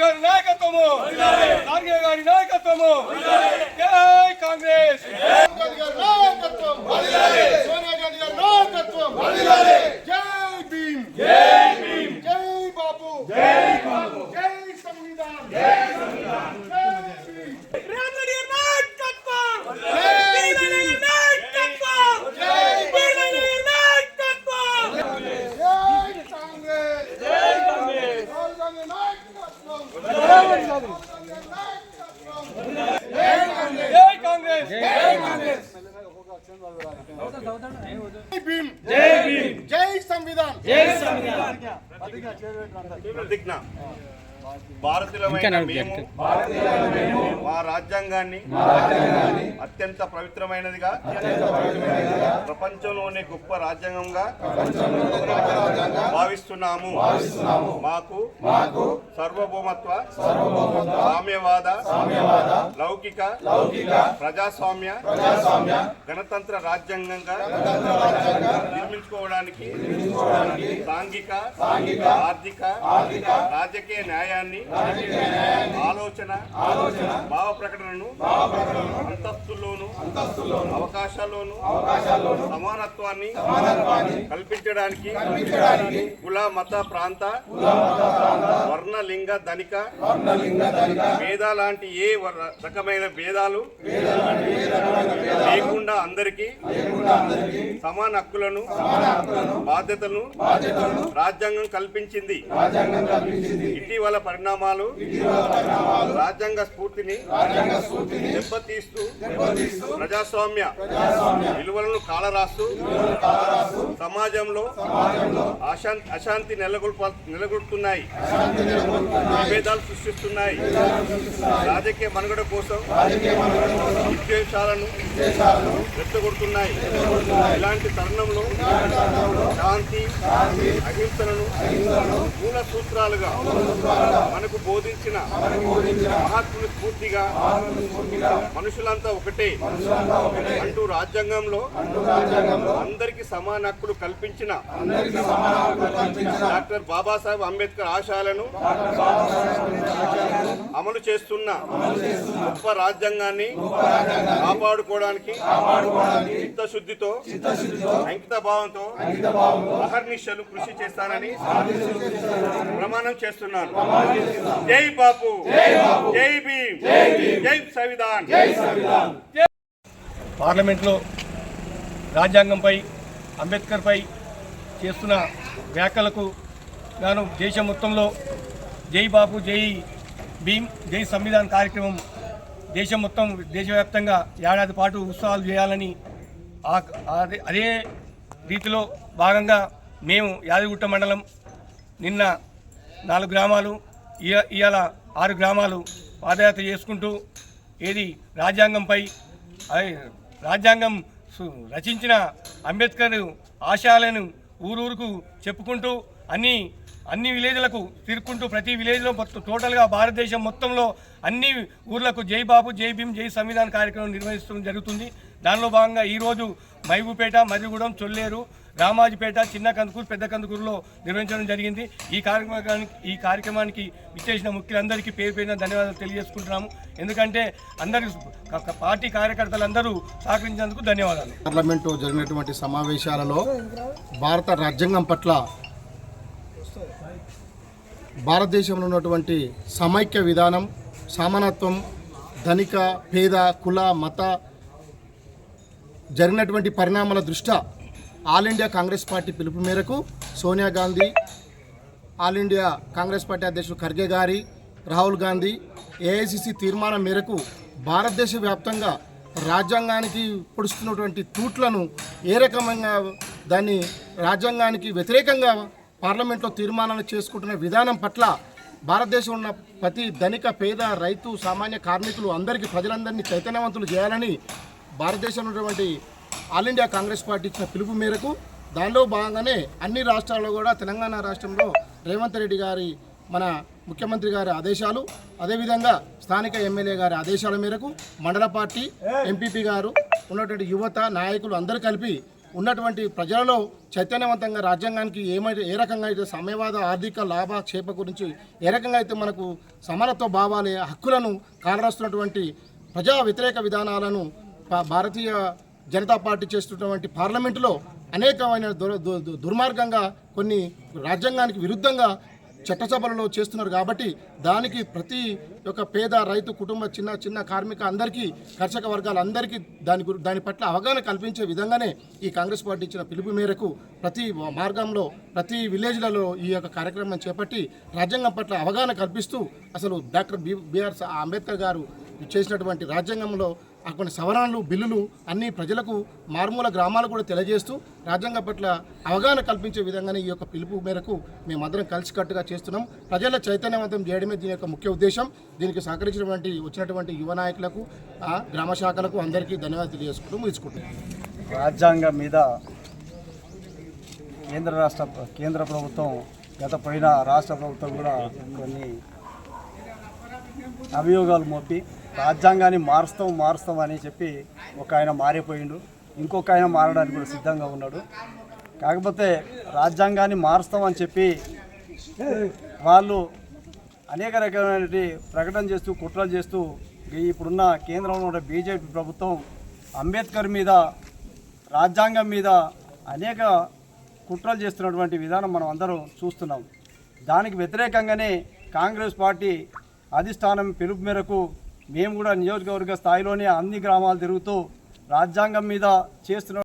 నాయకత్వము. ఖార్గే గారి నాయకత్వము. జై కాంగ్రెస్. గాంధీ గారి నాయకత్వం. సోనియా గాంధీ గారి నాయకత్వం జై భీమ్ జై భీమ్ జై బాపు జై బాపు జై సంవిధాన్ జై సంవిధాన్ జై భీమ్ రామడి నాయకత్వం జై వీరని నాయకత్వం వీరని నాయకత్వం జై కాంగ్రెస్ జై కాంగ్రెస్ రాహుల్ గాంధీ నాయకత్వం రాహుల్ గాంధీ నాయకత్వం జై కాంగ్రెస్ జై కాంగ్రెస్ జై కాంగ్రెస్ జై భీమ్. జై భీమ్. జై సంవిధాన్. ప్రతిజ్ఞ. భారతీయులమైన మేము మా రాజ్యాంగాన్ని అత్యంత పవిత్రమైనదిగా ప్రపంచంలోనే గొప్ప రాజ్యాంగంగా భావిస్తున్నాము. మాకు సర్వభౌమత్వ సామ్యవాద లౌకిక ప్రజాస్వామ్య గణతంత్ర రాజ్యాంగంగా నిర్మించుకోవడానికి సాంఘిక ఆర్థిక రాజకీయ న్యాయాన్ని ఆలోచన భావ ప్రకటనను అంతస్తుల్లోను అవకాశాల్లోను సమానత్వాన్ని కల్పించడానికి కుల మత ప్రాంత వర్ణ లింగ ధనిక భేద లాంటి ఏ రకమైన భేదాలు లేకుండా అందరికీ సమాన హక్కులను బాధ్యతలను రాజ్యాంగం కల్పించింది. ఇటీవల పరిణామాలు రాజ్యాంగ స్ఫూర్తిని దెబ్బతీస్తూ ప్రజాస్వామ్య విలువలను కాలరాస్తూ సమాజంలో అశాంతి అశాంతి నెలకొల్ప నెలకొల్పుతున్నాయి. విభేదాలు సృష్టిస్తున్నాయి. రాజకీయ మనుగడ కోసం విద్వేషాలను రెచ్చగొడుతున్నాయి. ఇలాంటి తరుణంలో శాంతి అహింసలను మూల సూత్రాలుగా మనకు బోధించిన మహాత్ముని స్ఫూర్తిగా మనుషులంతా ఒకటే. అంటూ రాజ్యాంగంలో అందరికీ సమాన హక్కులు కల్పించిన డాక్టర్ బాబాసాహెబ్ అంబేద్కర్ ఆశయాలను అమలు చేస్తున్న గొప్ప రాజ్యాంగాన్ని కాపాడుకోవడానికి చిత్తశుద్ధితో అంకిత భావంతో అహర్నిశలు కృషి చేస్తానని ప్రమాణం చేస్తున్నాను. జై బాపు జై భీమ్ జై సంవిధాన్. పార్లమెంట్లో రాజ్యాంగంపై అంబేద్కర్పై చేస్తున్న వ్యాఖ్యలకు గాను దేశం మొత్తంలో జై బాపు జై భీమ్ జై సంవిధాన్ కార్యక్రమం. దేశం మొత్తం దేశవ్యాప్తంగా ఏడాది పాటు ఉత్సవాలు చేయాలని అదే అదే రీతిలో భాగంగా మేము యాదగిరిగుట్ట మండలం నిన్న నాలుగు గ్రామాలు ఇయ- ఇవాళ ఆరు గ్రామాలు పాదయాత్ర చేసుకుంటూ ఏది రాజ్యాంగంపై రాజ్యాంగం సు- రచించిన అంబేద్కర్ ఆశయాలను ఊరూరుకు చెప్పుకుంటూ అన్ని అన్ని విలేజ్లకు తిరుక్కుంటూ ప్రతి విలేజ్లో మొత్తం టోటల్గా భారతదేశం మొత్తంలో అన్ని ఊర్లకు జై బాబు జై భీమ్ జై సంవిధాన్ కార్యక్రమం నిర్వహిస్తూ జరుగుతుంది. దానిలో భాగంగా ఈరోజు మైబుపేట మర్రిగూడెం చొల్లేరు రామాజీపేట చిన్న కందుకూరు పెద్ద కందుకూరులో నిర్వహించడం జరిగింది. ఈ కార్యక్రమానికి ఈ కార్యక్రమానికి ఇచ్చేసిన ముఖ్యులందరికీ పేరు పేరున ధన్యవాదాలు తెలియజేసుకుంటున్నాము. ఎందుకంటే అందరి పార్టీ కార్యకర్తలందరూ సహకరించినందుకు ధన్యవాదాలు. పార్లమెంటు జరిగినటువంటి సమావేశాలలో భారత రాజ్యాంగం పట్ల భారతదేశంలో ఉన్నటువంటి సమైక్య విధానం సమానత్వం ధనిక పేద కుల మత జరిగినటువంటి పరిణామాల దృష్ట్యా ఆల్ ఇండియా కాంగ్రెస్ పార్టీ పిలుపు మేరకు Sonia Gandhi all India Congress party అధ్యక్షుడు ఖర్గే గారి రాహుల్ గాంధీ ఏఐసిసి తీర్మానం మేరకు భారతదేశ వ్యాప్తంగా రాజ్యాంగానికి పొడుస్తున్నటువంటి తూట్లను ఏ రకమైన దాన్ని రాజ్యాంగానికి వ్యతిరేకంగా పార్లమెంట్లో తీర్మానాలు చేసుకుంటున్న విధానం పట్ల భారతదేశంలో ఉన్న ప్రతి ధనిక పేద రైతు సామాన్య కార్మికులు అందరికీ ప్రజలందరినీ చైతన్యవంతులు చేయాలని భారతదేశంలో ఉన్నటువంటి ఆల్ ఇండియా కాంగ్రెస్ పార్టీ ఇచ్చిన పిలుపు మేరకు దానిలో భాగంగానే అన్ని రాష్ట్రాల్లో కూడా తెలంగాణ రాష్ట్రంలో రేవంత్ రెడ్డి గారి మన ముఖ్యమంత్రి గారి ఆదేశాలు అదేవిధంగా స్థానిక ఎమ్మెల్యే గారి ఆదేశాల మేరకు మండల పార్టీ ఎంపీపీ గారు ఉన్నటువంటి యువత నాయకులు అందరూ కలిపి ఉన్నటువంటి ప్రజలలో చైతన్యవంతంగా రాజ్యాంగానికి ఏమైతే ఏ రకంగా అయితే సమయవాద ఆర్థిక లాభక్షేప గురించి ఏ రకంగా అయితే మనకు సమానత్వ భావాలే హక్కులను కాలరాస్తున్నటువంటి ప్రజా వ్యతిరేక విధానాలను భారతీయ జనతా పార్టీ చేస్తున్నటువంటి పార్లమెంటులో అనేకమైన దుర్ దు- దుర్మార్గంగా కొన్ని రాజ్యాంగానికి విరుద్ధంగా చట్టసభలలో చేస్తున్నారు కాబట్టి దానికి ప్రతి ఒక పేద రైతు కుటుంబ చిన్న చిన్న కార్మిక అందరికీ కర్షక వర్గాలందరికీ దాని గురి దాని పట్ల అవగాహన కల్పించే విధంగానే ఈ కాంగ్రెస్ పార్టీ ఇచ్చిన పిలుపు మేరకు ప్రతి మార్గంలో ప్రతి విలేజ్లలో ఈ యొక్క కార్యక్రమం చేపట్టి రాజ్యాంగం పట్ల అవగాహన కల్పిస్తూ అసలు డాక్టర్ బి బిఆర్ అంబేద్కర్ గారు చేసినటువంటి రాజ్యాంగంలో కొన్ని సవరణలు బిల్లులు అన్ని ప్రజలకు మారుమూల గ్రామాలు కూడా తెలియజేస్తూ రాజ్యాంగం పట్ల అవగాహన కల్పించే విధంగానే ఈ యొక్క పిలుపు మేరకు మేమందరం కలిసికట్టుగా చేస్తున్నాం. ప్రజల చైతన్యవంతం చేయడమే దీని యొక్క ముఖ్య ఉద్దేశం. దీనికి సహకరించినటువంటి వచ్చినటువంటి యువ నాయకులకు ఆ, గ్రామ శాఖలకు అందరికీ ధన్యవాదాలు తెలియజేసుకుంటూ ముగించుకుంటున్నాం. రాజ్యాంగం మీద కేంద్ర రాష్ట్ర కేంద్ర ప్రభుత్వం గత పోయిన రాష్ట్ర ప్రభుత్వం కూడా కొన్ని అభియోగాలు మోపి రాజ్యాంగాన్ని మారుస్తాం మారుస్తాం అని చెప్పి ఒక ఆయన మారిపోయిండు. ఇంకొక ఆయన మారడానికి కూడా సిద్ధంగా ఉన్నాడు. కాకపోతే రాజ్యాంగాన్ని మారుస్తాం అని చెప్పి వాళ్ళు అనేక రకమైనటువంటి ప్రకటన చేస్తూ కుట్రలు చేస్తూ ఇప్పుడున్న కేంద్రంలో ఉన్న బీజేపీ ప్రభుత్వం అంబేద్కర్ మీద రాజ్యాంగం మీద అనేక కుట్రలు చేస్తున్నటువంటి విధానం మనం అందరం చూస్తున్నాం. దానికి వ్యతిరేకంగానే కాంగ్రెస్ పార్టీ అధిష్టానం పిలుపు మేరకు మేము కూడా నియోజకవర్గ స్థాయిలోనే అన్ని గ్రామాలు తిరుగుతూ రాజ్యాంగం మీద చేస్తున్న